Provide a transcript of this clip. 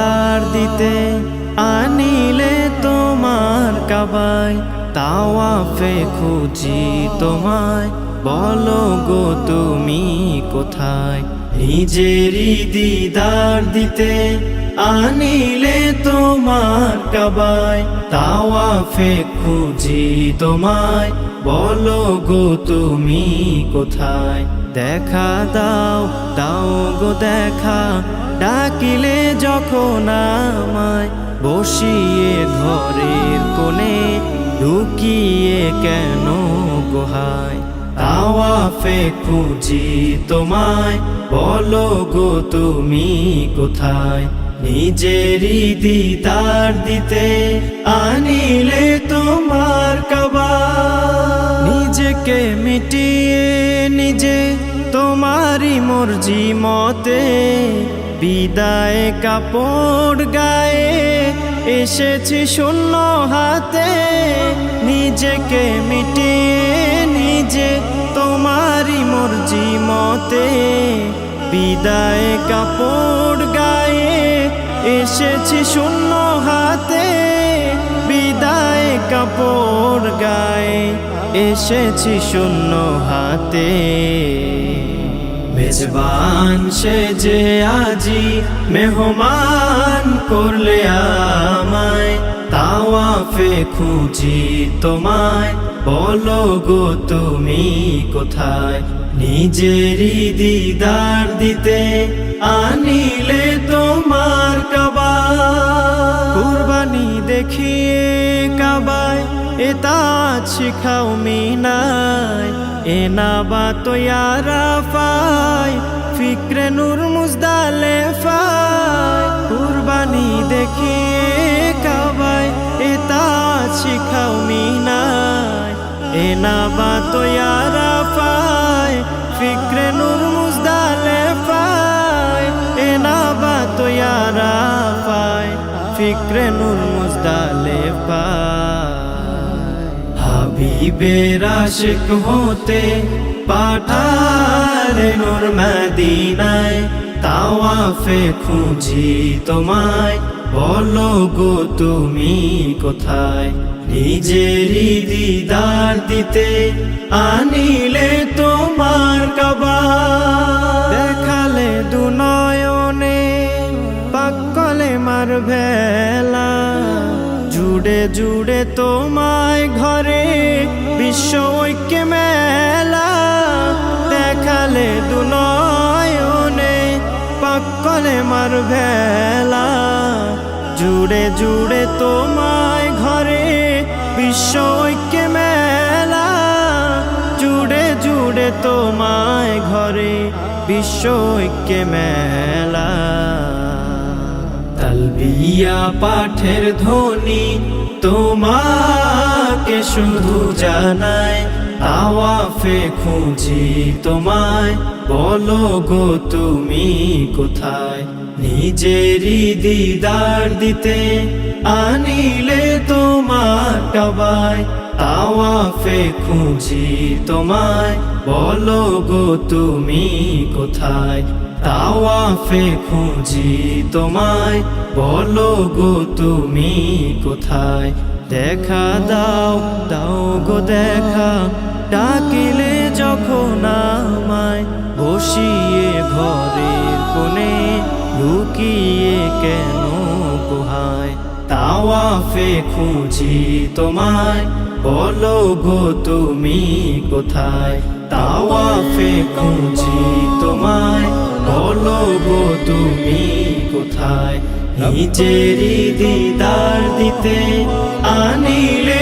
দিদার দিতে আনিলে তোমার কাবায়, তাওয়াফে খুঁজি তোমায়। বলো গো, তুমি কোথায়? নিজেরই দিদার দিতে আনিলে তোমার কাবায়, তাওয়াফে খুঁজি তোমায়। বলো গো, তুমি কোথায়? দেখা দাও দাও গো দেখা। ডাকিলে যখন আমায় বসিয়ে ঘরের কোণে ঢুকিয়ে কেন গোহায়? তাওয়াফে খুঁজি তোমায়, বলো গো তুমি কোথায়? নিজেরই দিদার দিতে আনিলে তোমার কবা। নিজেকে মিটিয়ে নিজে তোমারই মর্জি মতে বিদায় কাপড় গায়ে এসেছি শূন্য হাতে। নিজেকে মিটিয়ে নিজে তোমারই মর্জি মতে। বিদায় কাপড় গায়ে এসেছি শূন্য হাতে। বিদায় কাপড় গায়ে এসেছি শূন্য হাতে। মেজবান সে যে আজি মেহমান করলে আমায়, তাওয়াফে খুঁজি তোমায়। বলো গো তুমি কোথায়? নিজেরই দিদার দিতে আনিলে তোমার কাবা কুরবানি দেখিয়ে কাবায়। এটা শিখাও মিনায় এনা বা তো ফাই ফিক্রে নূর মুজদালে ফাই কুরবানি দেখিয়ে কাবায়, এটা শিখাও মিনায় এনা বা তো ফাই ফিক্রে নূর মুজদালে ফাই এনা বা তো ফাই ফিক্রে নূর মুজদালে ফাই হাবিবের আশিক হতে পাঠালে নূর মদিনায়, তাওয়াফে খুঁজি তোমায়, বলো গো তুমি কোথায়? নিজেরই দিদার দিতে আনিলে তোমার কবা দেখালে দুনয়নে পাকলে মার ভেলা। জুড়ে জুড়ে তোমায় ঘরে বিশ্ব ঐক্য মেলা দেখালে দুনয়নে পাকলে মার ভেলা। জুড়ে জুড়ে তোমায় ঘরে বিশ্ব ঐক্য মেলা। জুড়ে জুড়ে তোমায় ঘরে বিশ্ব ঐক্য মেলা। তালবিয়া পাঠের ধ্বনি তোমাকে শুধু জানায় আওয়াফে খুঁজি তোমায়। বলো গো তুমি কোথায়? নিজেরই দিদার দিতে আনিলে তোমার কাবায়। তাওয়াফে খুঁজি তোমায়। বলো গো, তুমি কোথায়? তাওয়াফে খুঁজি তোমায়। বলো গো, তুমি কোথায়? দেখা দাও দাও গো দেখা। ডাকিলে যখন আমায় বসিয়ে ঘরের কোণে, লুকিয়ে কেন গুহায়? তাওয়াফে খুঁজি তোমায়। বলো গো তুমি কোথায়? তাওয়াফে খুঁজি তোমায়। বলো গো তুমি কোথায়? নিজেরই দিদার দিতে আনিলে